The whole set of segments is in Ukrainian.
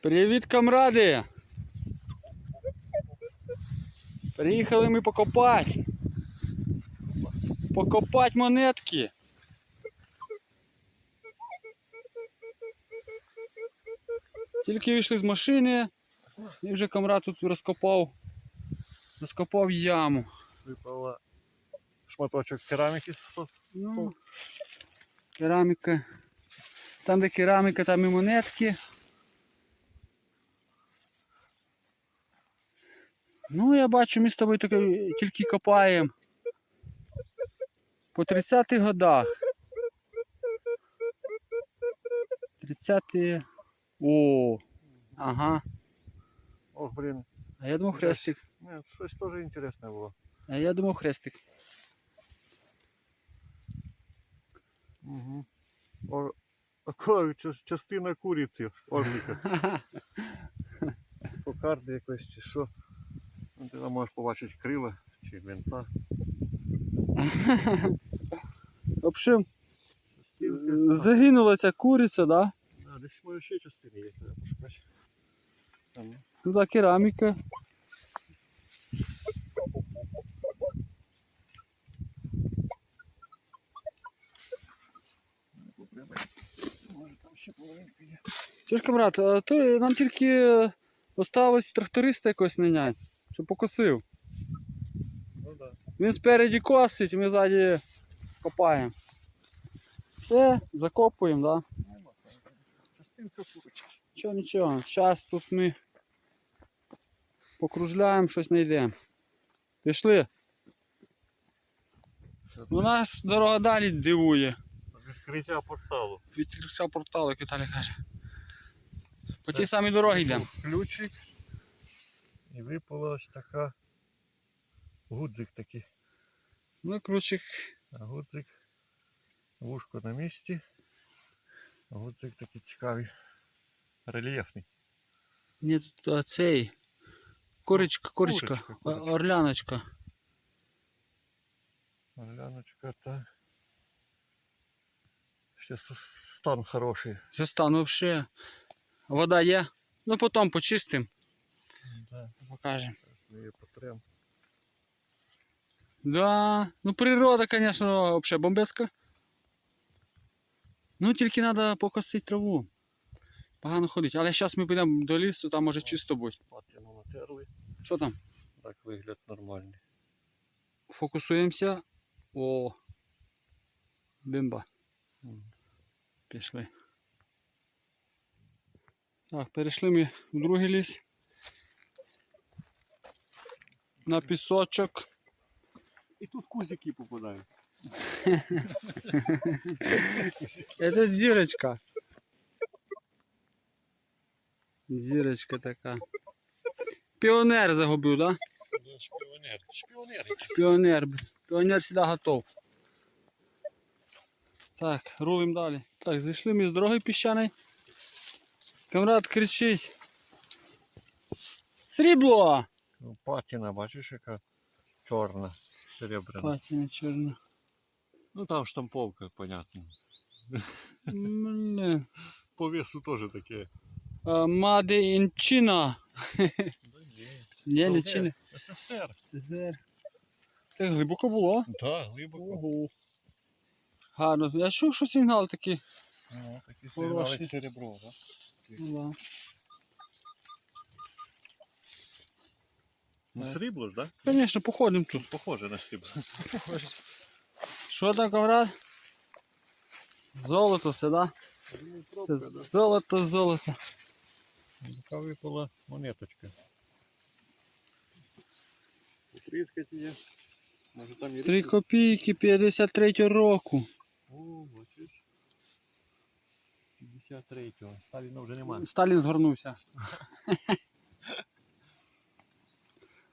Привіт, камради! Приїхали ми покопати. Покопати монетки. Тільки вийшли з машини і вже камрад тут розкопав, розкопав яму. Випала шматочок кераміки. Ну, кераміка. Там, де кераміка, там і монетки. Ну, я бачу, ми з тобою тільки копаємо. По 30-х годах. 30-ті. О, ага. Ох, блін. А я думав хрестик. Ні, щось теж інтересне було. А я думав хрестик. Угу. О, о, частина куриці, орлика. З Кокарди якось чи що. Ну, Ти там можеш побачити крила чи вінця. В общем, загинула ця куриця, да? А, десь може ще частини є, треба пошукати. Там, Тут кераміка. Чуєш, камрад, то нам тільки осталось тракториста якось наняти, щоб покосив. Ну. Він спереді косить, ми ззаді копаємо. Все, закопуємо, да? Нічого, нічого. Зараз тут ми покружляємо, щось знайдемо. Пішли. У нас дорога далі дивує. Відкриття порталу. Відкрився портал, як Віталій каже. По тій самій дорогі йдемо. Ключик. І випала ось така гудзик такий. Ну, ключик. А гудзик. Вушко на місці. А гудзик такий цікавий. Рельєфний. Ні, тут а, цей. Курочка, курочка, Курочка, курочка. орляночка. Гляночка та. Ще стан хороший. Це стан вообще. Вода є. Ну потім почистимо, Да. покажемо. Ми її потрем. Да. Ну природа, конечно, вообще бомбецька. Ну тільки треба покосити траву. Погано ходить. Але зараз ми підемо до лісу, там може чисто бути. Патину натерли. Що там? Так вигляд нормальний. Фокусуємося. О. Бимба. Пішли. Так, перейшли ми в другий ліс. На пісочок. І тут кузики попадають. Это дірочка. Дірочка така. Піонер загубив, да? Шпіонер. Шпіонер. Піонер. Піонер завжди готов. Так, рулим далі. Так, зайшли ми з дороги піщаної. Камрад кричить. Срібло! Ну, патіна, бачиш, яка чорна, серебряна. Патіна чорна. Ну там штамповка, понятно. Блін. По весу теж таке. А, Маде in Ні, не China. СССР. Так глибоко було. Так, глибоко. Ого. Гарно. Я чув, що сигнал такий. Ну, такі сигнали серебро, так? Ну, да. Ну, срібло ж, так? Звісно, походимо тут. Похоже на срібло. Що там, камрад? Золото все, да? Все золото, золото. Така випала монеточка. Потріскати є. Може там і 3 копійки 53 року. О, бачиш. 53-го. Сталіна вже немає. Сталін згорнувся.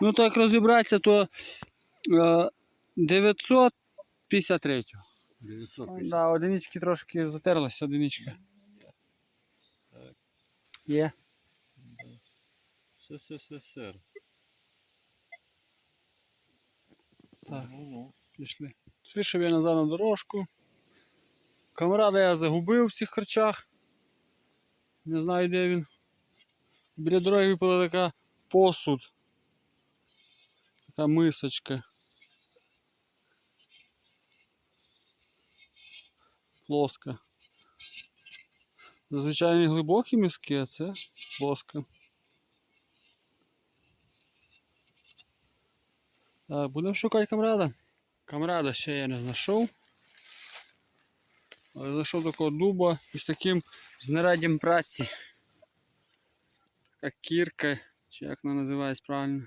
Ну так розібратися, то е, 953. 950. Да, одинички трошки затерлися, одиничка. Так. Є. СССР. Так. Ну, ну. Пішли. Вийшов я назад на дорожку. Камрада я загубив в цих харчах. Не знаю де він. Біля дороги випала така посуд. Така мисочка. Плоска. Зазвичай не глибокі миски, а це плоска. Так, будемо шукати камрада. Камрада ще я не знайшов. Але знайшов такого дуба із таким знаряддям праці. Така кірка, чи як вона називається правильно.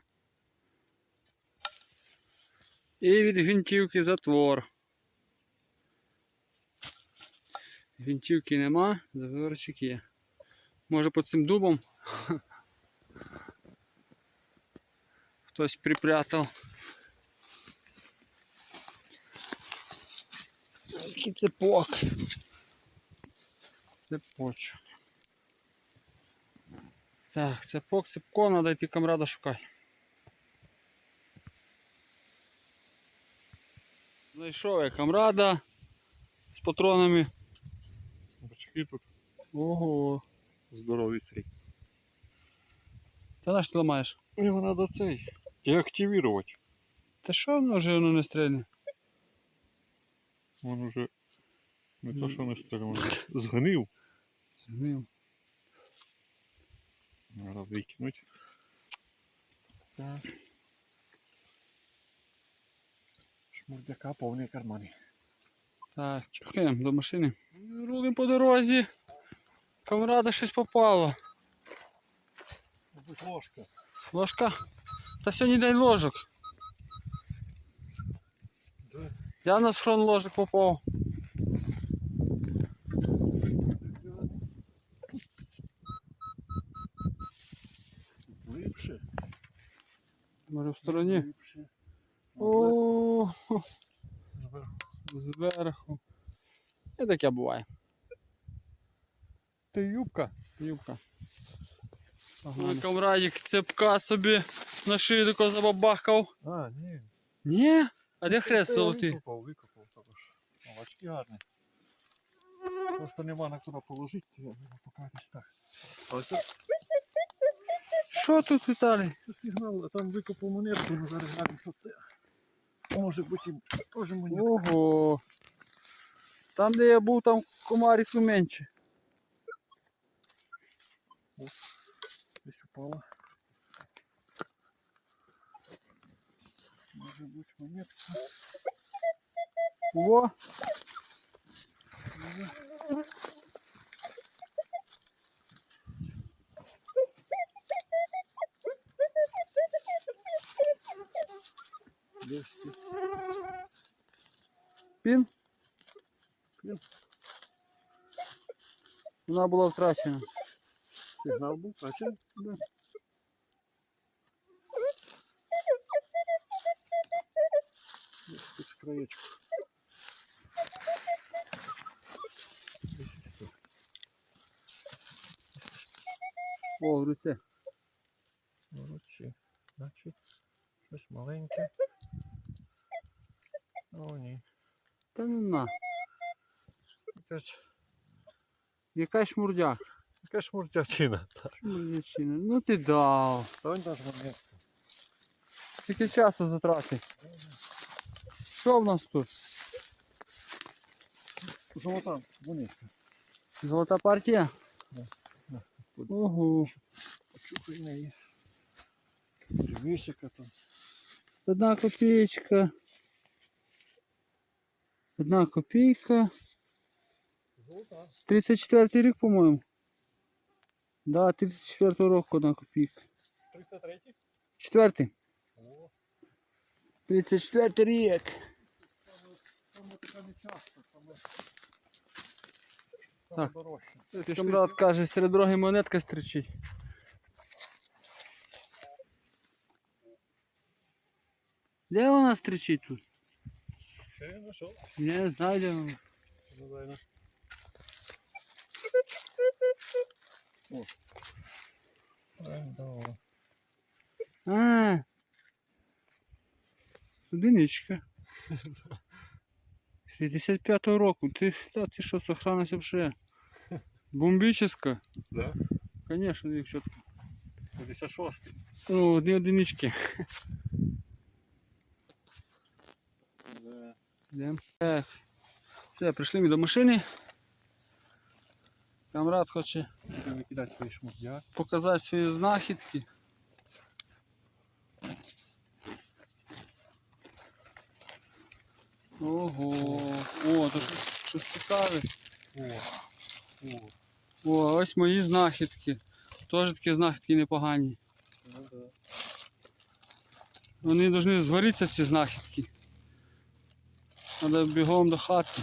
І від гвинтівки затвор. Гвинтівки нема, затворчик є. Може під цим дубом хтось припрятав. Який цепок. Цепочок. Так, цепок, цепко, треба йти камрада шукати. Знайшов я камрада з патронами. Бачки тут Ого. здоровий цей. Та наш ти ламаєш? Його треба цей. Деактивувати. Та що воно вже воно не стрельне? Він уже не то, що не стріляв, згнив. Згнив. Треба викинути. Так. Шмурдяка повні кармани. Так, чухаємо до машини. Рулим по дорозі. Камрада щось попало. Ложка. Ложка. Та сьогодні день ложок. Да. Я на схрон ложок попав. Глибше. Може в стороні. Глибше. О, Зверху. зверху. І таке буває. Ти юбка. Юбка. Камрадик цепка собі на шию тако забабахкав. А, ні. Ні? А де хрест золотий? Викопав, викопав також. Молочки гарні. Просто нема на куди положити, я буду поки десь так. Але Що тут Віталій? сигнал, а там викопав монетку, ну зараз глянемо, що це. Може бути теж монетка. Ого. Там, де я був, там комариків менше. Десь упала. Може бути монетка. О! Тут. Пін? Пін. Вона була втрачена. Сигнал був, бачив? Да. Краєчку. О, в руці. Молодці. Значить, щось маленьке. О, ні. Та не на. Якась, Яка шмурдяк. яка шмуртячина. Шмурдячина. Ну ти дав. Та даже монетка. Скільки часу затратив. Що в нас тут? Золота монетка. Золота партія? Да, да. Ого. Почухай неї. Дивись, там. Одна копеечка. Одна копійка. Золота. 34 рік, по-моєму. Да, 34 року одна копійка. 33? Четвертий. О, 34 рік. Так. Камрад каже, серед дороги монетка стричить. Де вона стричить тут? Ще не знайшов. Я не знаю, де вона. Ну, дай на. О. Правильно. А. Одиничка. 65-го року. Ти, та, ти що, сохранилася вже? Бомбическа? Да? Конечно, дівчатка. 56. Ну, одні одинички. Да. Йдемо. Все, прийшли ми до машини. Камрад хоче показати свої знахідки. Ого. О, тут щось цікаве. О, о, О, ось мої знахідки. Теж такі знахідки непогані. ну. Вони повинні згорітися ці знахідки. Треба бігом до хати.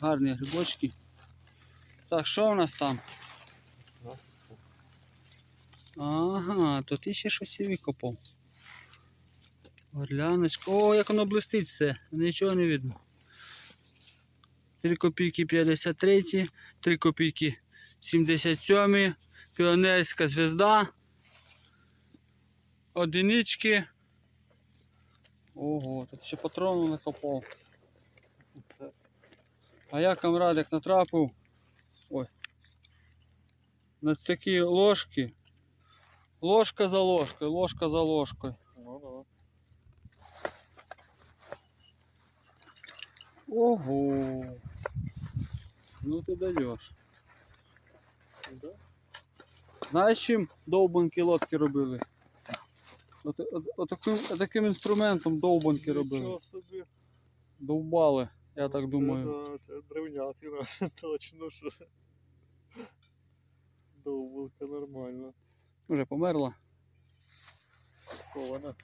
Гарні грибочки. Так, що в нас там? Ага, то ти ще щось і викопав. Орляночка. О, як воно блистить все, нічого не видно. 3 копійки 53, 3 копійки 77, піонерська звезда. Одинички. Ого, тут ще патрону накопав. А я камрадик натрапив. Ой. На такі ложки. Ложка за ложкою, ложка за ложкою. Ну, ну. Ого. Ну ти даєш. Да. Знаєш, чим довбанки лодки робили? От, от, отаким, отаким інструментом довбанки робили. Нічого собі. Довбали, я так думаю. Це, да, це древнятина, точно що. Довбилка нормально. Вже померла. Кована.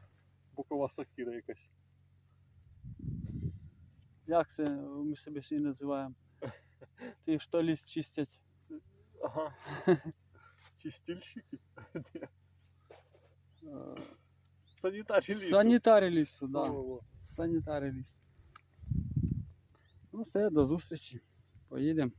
Бокова сокира якась. Як це ми себе ще називаємо? Ті, що ліс чистять. Ага. Чистильщики? Санітарі лісу. Санітарі лісу, так. во. Санітарі лісу. Ну все, до зустрічі. Поїдемо.